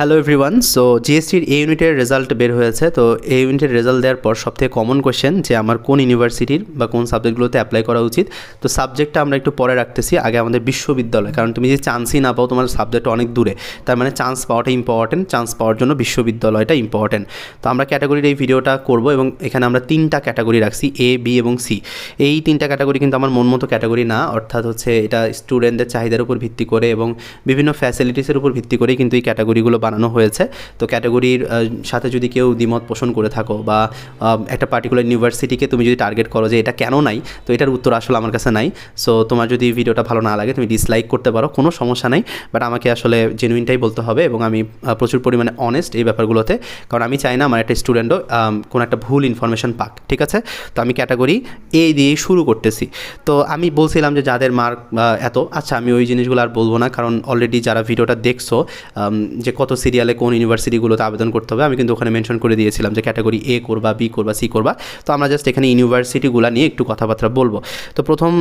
Hello everyone so জিএসটির A ইউনিটের result বের হয়েছে। তো এ ইউনিটের রেজাল্ট দেওয়ার পর সবথেকে কমন কোয়েশ্চেন যে আমার কোন ইউনিভার্সিটির বা কোন সাবজেক্টগুলোতে অ্যাপ্লাই করা উচিত। তো সাবজেক্টটা আমরা একটু পরে রাখতেছি। আগে আমাদের বিশ্ববিদ্যালয়। কারণ তুমি যে চান্সই না পাও, তোমার সাবজেক্ট অনেক দূরে। তার মানে চান্স পাওয়াটা ইম্পর্টেন্ট চান্স পাওয়ার জন্য বিশ্ববিদ্যালয়টা ইম্পর্টেন্ট তো, আমরা ক্যাটাগরির এই ভিডিওটা করব এবং এখানে আমরা তিনটা ক্যাটাগরি রাখছি এ বি এবং সি এই তিনটা ক্যাটাগরি কিন্তু আমার মন মতো ক্যাটাগরি না। অর্থাৎ হচ্ছে এটা স্টুডেন্টদের চাহিদার উপর ভিত্তি করে এবং বিভিন্ন ফ্যাসিলিটিসের উপর ভিত্তি করেই কিন্তু এই ক্যাটাগরিগুলো বানানো হয়েছে। তো ক্যাটাগরির সাথে যদি কেউ দ্বিমত পোষণ করে থাকো বা একটা পার্টিকুলার ইউনিভার্সিটিকে তুমি যদি টার্গেট করো যে এটা কেন নাই, তো এটার উত্তর আসলে আমার কাছে নাই। সো তোমার যদি ভিডিওটা ভালো না লাগে, তুমি ডিসলাইক করতে পারো, কোনো সমস্যা নাই। বাট আমাকে আসলে জেনুইনটাই বলতে হবে এবং আমি প্রচুর পরিমাণে অনেস্ট এই ব্যাপারগুলোতে। কারণ আমি চাই না আমার একটা স্টুডেন্টও কোনো একটা ভুল ইনফরমেশন পাক, ঠিক আছে? তো আমি ক্যাটাগরি এ দিয়েই শুরু করতেছি। তো আমি বলছিলাম যে যাদের মার্ক এত আচ্ছা আমি ওই জিনিসগুলো আর বলব না। কারণ অলরেডি যারা ভিডিওটা দেখছ যে কত সিরিয়ালে কোন ইউনিভার্সিটিগুলোতে আবেদন করতে হবে, আমি কিন্তু ওখানে মেনশন করে দিয়েছিলাম যে ক্যাটাগরি এ করবা বি করবা সি করবা। তো আমরা জাস্ট এখানে ইউনিভার্সিটিগুলো নিয়ে একটু কথাবার্তা বলব। তো প্রথম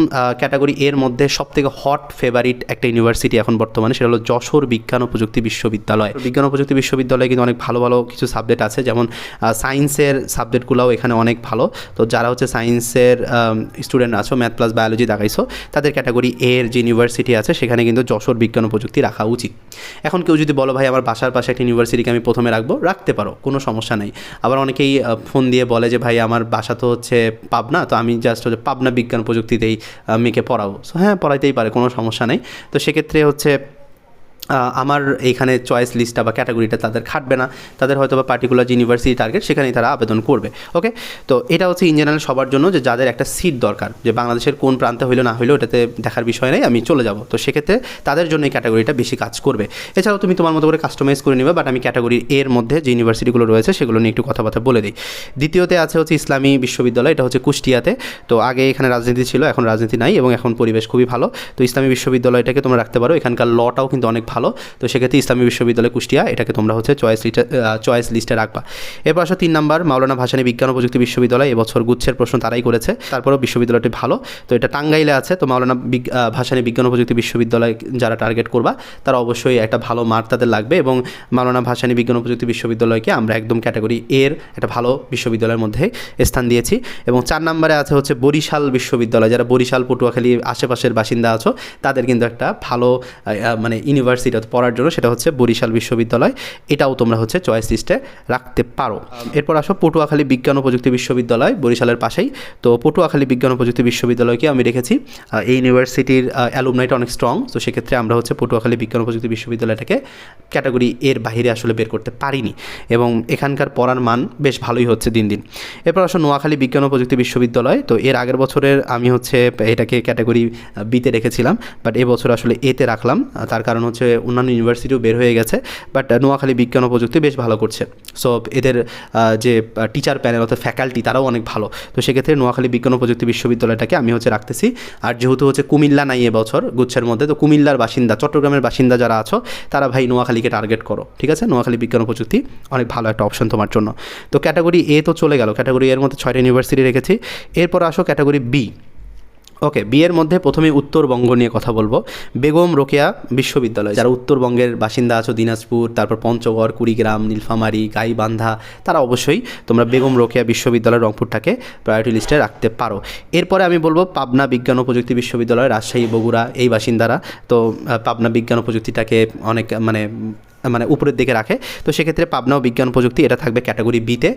ক্যাটাগরি এর মধ্যে সবথেকে হট ফেভারিট একটা ইউনিভার্সিটি এখন বর্তমানে, সেটা হলো যশোর বিজ্ঞান ও প্রযুক্তি বিশ্ববিদ্যালয়। বিজ্ঞান ও প্রযুক্তি বিশ্ববিদ্যালয়ে কিন্তু অনেক ভালো ভালো কিছু সাবজেক্ট আছে, যেমন সায়েন্সের সাবজেক্টগুলোও এখানে অনেক ভালো। তো যারা হচ্ছে সায়েন্সের স্টুডেন্ট আছো ম্যাথ প্লাস বায়োলজি দেখাইছো, তাদের ক্যাটাগরি এর যে ইউনিভার্সিটি আছে, সেখানে কিন্তু যশোর বিজ্ঞান ও প্রযুক্তি রাখা উচিত। এখন কেউ যদি বলো, ভাই, আমার বাসার পাশে একটা ইউনিভার্সিটিকে আমি প্রথমে রাখব, রাখতে পারো, কোনো সমস্যা নেই। আবার অনেকেই ফোন দিয়ে বলে যে, ভাই, আমার বাসা তো হচ্ছে পাবনা, তো আমি জাস্ট হচ্ছে পাবনা বিজ্ঞান প্রযুক্তিতেই মেয়েকে পড়াবো। সো হ্যাঁ পড়াইতেই পারে, কোনো সমস্যা নেই। তো সেক্ষেত্রে হচ্ছে আমার এইখানে চয়েস লিস্টটা বা ক্যাটাগরিটা তাদের খাটবে না। তাদের হয়তো বা পার্টিকুলার যে ইউনিভার্সিটি টার্গেট সেখানেই তারা আবেদন করবে ওকে তো এটা হচ্ছে ইন জেনারেল সবার জন্য যে যাদের একটা সিট দরকার, যে বাংলাদেশের কোন প্রান্তে হইল না হইল এটাতে দেখার বিষয় নেই, আমি চলে যাব। তো সেক্ষেত্রে তাদের জন্য এই ক্যাটাগরিটা বেশি কাজ করবে। এছাড়াও তুমি তোমার মতো করে কাস্টমাইজ করে নেবে বাট আমি ক্যাটাগরি এর মধ্যে যে ইউনিভার্সিটিগুলো রয়েছে সেগুলো নিয়ে একটু কথাবার্তা বলে দিই। দ্বিতীয়তে আছে হচ্ছে ইসলামী বিশ্ববিদ্যালয়, এটা হচ্ছে কুষ্টিয়াতে। তো আগে এখানে রাজনীতি ছিল, এখন রাজনীতি নাই এবং এখন পরিবেশ খুবই ভালো। তো ইসলামী বিশ্ববিদ্যালয়টাকে তোমরা রাখতে পারো। এখানকার লটাও কিন্তু অনেক ভালো। তো সেক্ষেত্রে ইসলামী বিশ্ববিদ্যালয় কুষ্টিয়া, এটাকে তোমরা হচ্ছে চয়েস লিস্টে চয়েস লিস্টে রাখবা। এরপর আসো তিন নাম্বার, মাওলানা ভাসানী বিজ্ঞান ও প্রযুক্তি বিশ্ববিদ্যালয়। এবছর গুচ্ছের প্রশ্ন তারাই করেছে, তারপরেও বিশ্ববিদ্যালয়টি ভালো। তো এটা টাঙ্গাইলে আছে, তো মাওলানা ভাসানী বিজ্ঞান ও প্রযুক্তি বিশ্ববিদ্যালয় যারা টার্গেট করবা, তারা অবশ্যই একটা ভালো মার্ক তাদের লাগবে এবং মাওলানা ভাসানী বিজ্ঞান ও প্রযুক্তি বিশ্ববিদ্যালয়কে আমরা একদম ক্যাটাগরি এর একটা ভালো বিশ্ববিদ্যালয়ের মধ্যে স্থান দিয়েছি। এবং চার নম্বরে আছে হচ্ছে বরিশাল বিশ্ববিদ্যালয়। যারা বরিশাল, পটুয়াখালী আশেপাশের বাসিন্দা আছো, তাদের কিন্তু একটা ভালো মানে ইউনিভার্সিটি পড়ার জন্য সেটা হচ্ছে বরিশাল বিশ্ববিদ্যালয়। এটাও তোমরা হচ্ছে চয়েস লিস্টে রাখতে পারো। এরপর আসো পটুয়াখালী বিজ্ঞান ও প্রযুক্তি বিশ্ববিদ্যালয় বরিশালের পাশেই। তো পটুয়াখালী বিজ্ঞান ও প্রযুক্তি বিশ্ববিদ্যালয়কে আমি রেখেছি। এই ইউনিভার্সিটির অ্যালুমনাইটা অনেক স্ট্রং তো সেক্ষেত্রে আমরা হচ্ছে পটুয়াখালী বিজ্ঞান ও প্রযুক্তি বিশ্ববিদ্যালয়টাকে ক্যাটাগরি এর বাইরে আসলে বের করতে পারিনি। এবং এখানকার পড়ার মান বেশ ভালোই হচ্ছে দিন দিন। এরপর আসো নোয়াখালী বিজ্ঞান ও প্রযুক্তি বিশ্ববিদ্যালয়। তো এর আগের বছরের আমি হচ্ছে এটাকে ক্যাটাগরি বিতে রেখেছিলাম। বাট এবছর আসলে এতে রাখলাম। তার কারণ হচ্ছে অন্যান্য ইউনিভার্সিটিও বের হয়ে গেছে বাট নোয়াখালী বিজ্ঞান ও প্রযুক্তি বেশ ভালো করছে। সো এদের যে টিচার প্যানেল অর্থাৎ ফ্যাকাল্টি তারাও অনেক ভালো। তো সেক্ষেত্রে নোয়াখালী বিজ্ঞান ও প্রযুক্তি বিশ্ববিদ্যালয়টাকে আমি হচ্ছে রাখতেছি। আর যেহেতু হচ্ছে কুমিল্লা নাই এবছর গুচ্ছের মধ্যে, তো কুমিল্লার বাসিন্দা, চট্টগ্রামের বাসিন্দা যারা আছো, তারা ভাই নোয়াখালীকে টার্গেট করো, ঠিক আছে? নোয়াখালী বিজ্ঞান ও প্রযুক্তি অনেক ভালো একটা অপশন তোমার জন্য। তো ক্যাটাগরি এ তো চলে গেল ক্যাটাগরি এর মধ্যে ছয়টা ইউনিভার্সিটি রেখেছি। এরপর আসো ক্যাটাগরি বি ওকে বিয়ের মধ্যে প্রথমে উত্তরবঙ্গ নিয়ে কথা বলব। বেগম রোকেয়া বিশ্ববিদ্যালয়, যারা উত্তরবঙ্গের বাসিন্দা আছো, দিনাজপুর, তারপর পঞ্চগড়, কুড়িগ্রাম, নীলফামারী, গাইবান্ধা, তারা অবশ্যই তোমরা বেগম রোকেয়া বিশ্ববিদ্যালয় রংপুরটাকে প্রায়োরিটি লিস্টে রাখতে পারো। এরপরে আমি বলব পাবনা বিজ্ঞান ও প্রযুক্তি বিশ্ববিদ্যালয়, রাজশাহী, বগুড়া এই বাসিন্দারা। তো পাবনা বিজ্ঞান ও প্রযুক্তিটাকে অনেক মানে মানে উপরের দিকে রাখে। তো সেক্ষেত্রে পাবনা বিজ্ঞান প্রযুক্তি এটা থাকবে ক্যাটাগরি বিতে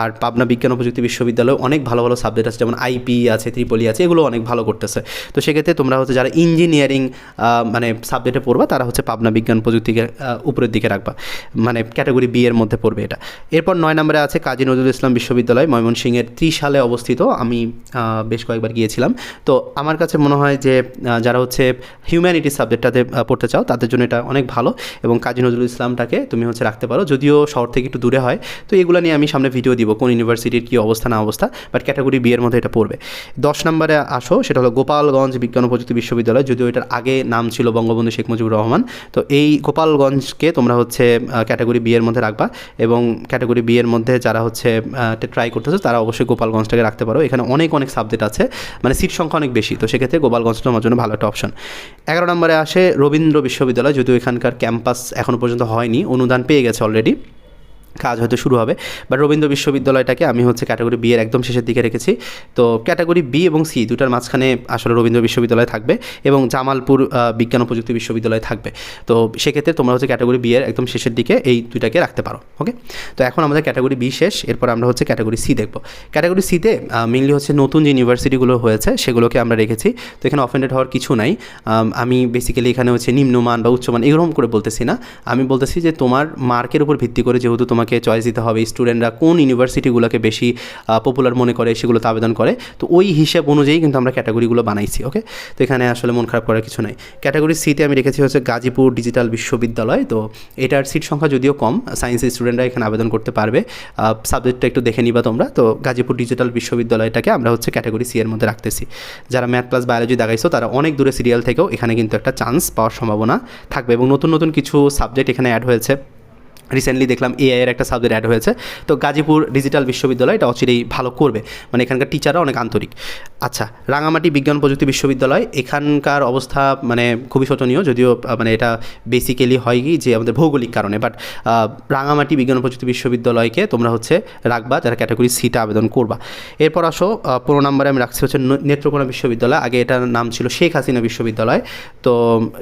আর পাবনা বিজ্ঞান প্রযুক্তি বিশ্ববিদ্যালয়ে অনেক ভালো ভালো সাবজেক্ট আছে, যেমন আইপি আছে ত্রিপলি আছে, এগুলো অনেক ভালো করতেছে। তো সেক্ষেত্রে তোমরা হচ্ছে যারা ইঞ্জিনিয়ারিং মানে সাবজেক্টে পড়বা, তারা হচ্ছে পাবনা বিজ্ঞান প্রযুক্তিকে উপরের দিকে রাখবা। মানে ক্যাটাগরি বি এর মধ্যে পড়বে এটা। এরপর নয় নম্বরে আছে কাজী নজরুল ইসলাম বিশ্ববিদ্যালয়, ময়মনসিংহের ত্রিশালে অবস্থিত। আমি বেশ কয়েকবার গিয়েছিলাম। তো আমার কাছে মনে হয় যে যারা হচ্ছে হিউম্যানিটিস সাবজেক্টটাতে পড়তে চাও, তাদের জন্য এটা অনেক ভালো। এবং কাজী নজরুল ইসলামটাকে তুমি হচ্ছে রাখতে পারো। যদিও শহর থেকে একটু দূরে হয়। তো এগুলো নিয়ে আমি সামনে ভিডিও দিব কোন ইউনিভার্সিটির কী অবস্থা, না অবস্থা। বাট ক্যাটাগরি বি এর মধ্যে এটা পড়বে। দশ নম্বরে আসো, সেটা হলো গোপালগঞ্জ বিজ্ঞান প্রযুক্তি বিশ্ববিদ্যালয়। যদিও এটার আগে নাম ছিল বঙ্গবন্ধু শেখ মুজিবুর রহমান। তো এই গোপালগঞ্জকে তোমরা হচ্ছে ক্যাটাগরি বি এর মধ্যে রাখবা। এবং ক্যাটাগরি বি এর মধ্যে যারা হচ্ছে ট্রাই করতেছো, তারা অবশ্যই গোপালগঞ্জটাকে রাখতে পারো। এখানে অনেক অনেক সাবজেক্ট আছে। মানে সিট সংখ্যা অনেক বেশি। তো সেক্ষেত্রে গোপালগঞ্জটা আমার জন্য ভালো একটা অপশন এগারো নম্বরে আসে রবীন্দ্র বিশ্ববিদ্যালয়। যদিও এখানকার ক্যাম্পাস এখনও পর্যন্ত হয়নি অনুদান পেয়ে গেছে অলরেডি কাজ হয়তো শুরু হবে। বা রবীন্দ্র বিশ্ববিদ্যালয়টাকে আমি হচ্ছে ক্যাটাগরি বি এর একদম শেষের দিকে রেখেছি। তো ক্যাটাগরি বি এবং সি দুটার মাঝখানে আসলে রবীন্দ্র বিশ্ববিদ্যালয় থাকবে এবং জামালপুর বিজ্ঞান ও প্রযুক্তি বিশ্ববিদ্যালয় থাকবে। তো সেক্ষেত্রে তোমরা হচ্ছে ক্যাটাগরি বি এর একদম শেষের দিকে এই দুইটাকে রাখতে পারো ওকে তো এখন আমাদের ক্যাটাগরি বি শেষ, এরপর আমরা হচ্ছে ক্যাটাগরি সি দেখব। ক্যাটাগরি সিতে মেনলি হচ্ছে নতুন যে ইউনিভার্সিটিগুলো হয়েছে সেগুলোকে আমরা রেখেছি। তো এখানে অফেন্ডেড হওয়ার কিছু নাই। আমি বেসিক্যালি এখানে হচ্ছে নিম্নমান বা উচ্চমান এরকম করে বলতেছি না। আমি বলতেছি যে তোমার মার্কের উপর ভিত্তি করে যেহেতু তোমাকে চয়েস দিতে হবে। স্টুডেন্টরা কোন ইউনিভার্সিটিগুলোকে বেশি পপুলার মনে করে সেগুলোতে আবেদন করে। তো ওই হিসাব অনুযায়ী কিন্তু আমরা ক্যাটাগরিগুলো বানাইছি ওকে তো এখানে আসলে মন খারাপ করার কিছু নাই। ক্যাটাগরি সিতে আমি রেখেছি হচ্ছে গাজীপুর ডিজিটাল বিশ্ববিদ্যালয়। তো এটার সিট সংখ্যা যদিও কম সায়েন্সের স্টুডেন্টরা এখানে আবেদন করতে পারবে। সাবজেক্টটা একটু দেখে নিবা তোমরা। তো গাজীপুর ডিজিটাল বিশ্ববিদ্যালয়টাকে আমরা হচ্ছে ক্যাটাগরি সি এর মধ্যে রাখতেছি। যারা ম্যাথ প্লাস বায়োলজি দেখাইছো, তারা অনেক দূরে সিরিয়াল থেকেও এখানে কিন্তু একটা চান্স পাওয়ার সম্ভাবনা থাকবে এবং নতুন নতুন কিছু সাবজেক্ট এখানে অ্যাড হয়েছে। রিসেন্টলি দেখলাম এআই এর একটা সাবজেক্ট অ্যাড হয়েছে। তো গাজীপুর ডিজিটাল বিশ্ববিদ্যালয় এটা অচিরেই ভালো করবে। মানে এখানকার টিচাররা অনেক আন্তরিক। আচ্ছা রাঙামাটি বিজ্ঞান প্রযুক্তি বিশ্ববিদ্যালয়, এখানকার অবস্থা মানে খুবই শোচনীয়, যদিও মানে এটা বেসিক্যালি হয় কি যে আমাদের ভৌগোলিক কারণে বাট রাঙামাটি বিজ্ঞান প্রযুক্তি বিশ্ববিদ্যালয়কে তোমরা হচ্ছে রাখবা, যারা ক্যাটাগরি সিটা আবেদন করবা। এরপর আসো পনেরো নম্বরে আমি রাখছি হচ্ছে নেত্রকোনা বিশ্ববিদ্যালয়। আগে এটার নাম ছিল শেখ হাসিনা বিশ্ববিদ্যালয়। তো,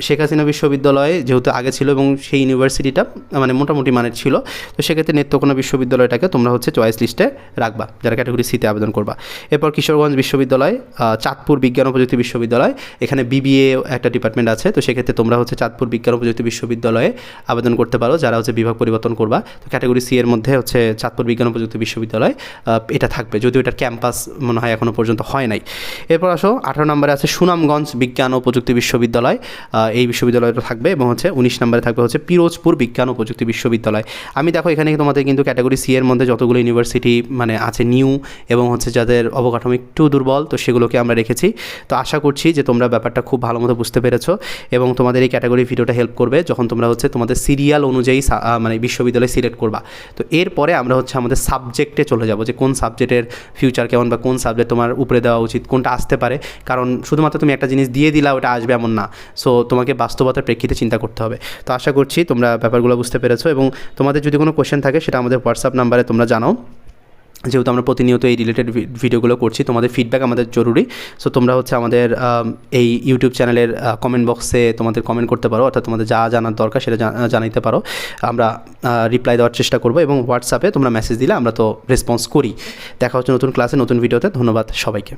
শেখ হাসিনা বিশ্ববিদ্যালয় যেহেতু আগে ছিল এবং সেই ইউনিভার্সিটিটা মানে মোটামুটি মানের ছিল। তো সেক্ষেত্রে নেত্রকোনা বিশ্ববিদ্যালয়টাকে তোমরা হচ্ছে চয়েস লিস্টে রাখবা, যারা ক্যাটাগরি সিতে আবেদন করবা। এরপর কিশোরগঞ্জ বিশ্ববিদ্যালয় চাঁদপুর বিজ্ঞান ও প্রযুক্তি বিশ্ববিদ্যালয়, এখানে বিবিএ একটা ডিপার্টমেন্ট আছে। তো সেক্ষেত্রে তোমরা হচ্ছে চাঁদপুর বিজ্ঞান ও প্রযুক্তি বিশ্ববিদ্যালয়ে আবেদন করতে পারো, যারা হচ্ছে বিভাগ পরিবর্তন করবা। তো ক্যাটাগরি সি এর মধ্যে হচ্ছে চাঁদপুর বিজ্ঞান ও প্রযুক্তি বিশ্ববিদ্যালয় এটা থাকবে। যদিও এটার ক্যাম্পাস মনে হয় এখনও পর্যন্ত হয় নাই। এরপর আসো, আঠারো নম্বরে আছে সুনামগঞ্জ বিজ্ঞান ও প্রযুক্তি বিশ্ববিদ্যালয় এই বিশ্ববিদ্যালয়টা থাকবে এবং হচ্ছে উনিশ নম্বরে থাকবে হচ্ছে পিরোজপুর বিজ্ঞান ও প্রযুক্তি বিশ্ববিদ্যালয়। আমি দেখো এখানে তোমাদের কিন্তু ক্যাটাগরি সি এর মধ্যে যতগুলো ইউনিভার্সিটি মানে আছে নিউ এবং হচ্ছে যাদের অবকাঠামো একটু দুর্বল, তো সেগুলোকে আমরা রেখেছি। তো আশা করছি যে তোমরা ব্যাপারটা খুব ভালো মতো বুঝতে পেরেছ এবং তোমাদের এই ক্যাটাগরি ভিডিওটা হেল্প করবে যখন তোমরা হচ্ছে তোমাদের সিরিয়াল অনুযায়ী মানে বিশ্ববিদ্যালয় সিলেক্ট করবা। তো এরপরে আমরা হচ্ছে আমাদের সাবজেক্টে চলে যাব যে কোন সাবজেক্টের ফিউচার কেমন বা কোন সাবজেক্ট তোমার উপরে দেওয়া উচিত, কোনটা আসতে পারে। কারণ শুধুমাত্র তুমি একটা জিনিস দিয়ে দিলা, ওটা আসবে এমন না। সো তোমাকে বাস্তবতার প্রেক্ষিতে চিন্তা করতে হবে। তো আশা করছি তোমরা ব্যাপারগুলো বুঝতে পেরেছ এবং তোমাদের যদি কোনো কোয়েশ্চেন থাকে, সেটা আমাদের হোয়াটসঅ্যাপ নাম্বারে তোমরা জানাও। যেহেতু আমরা প্রতিনিয়ত এই রিলেটেড ভিডিওগুলো করছি, তোমাদের ফিডব্যাক আমাদের জরুরি। সো তোমরা হচ্ছে আমাদের এই ইউটিউব চ্যানেলের কমেন্ট বক্সে তোমাদের কমেন্ট করতে পারো, অর্থাৎ তোমাদের যা জানার দরকার সেটা জানাইতে পারো। আমরা রিপ্লাই দেওয়ার চেষ্টা করব এবং হোয়াটসঅ্যাপে তোমরা মেসেজ দিলে আমরা তো রেসপন্স করি। দেখা হচ্ছে নতুন ক্লাসে নতুন ভিডিওতে ধন্যবাদ সবাইকে।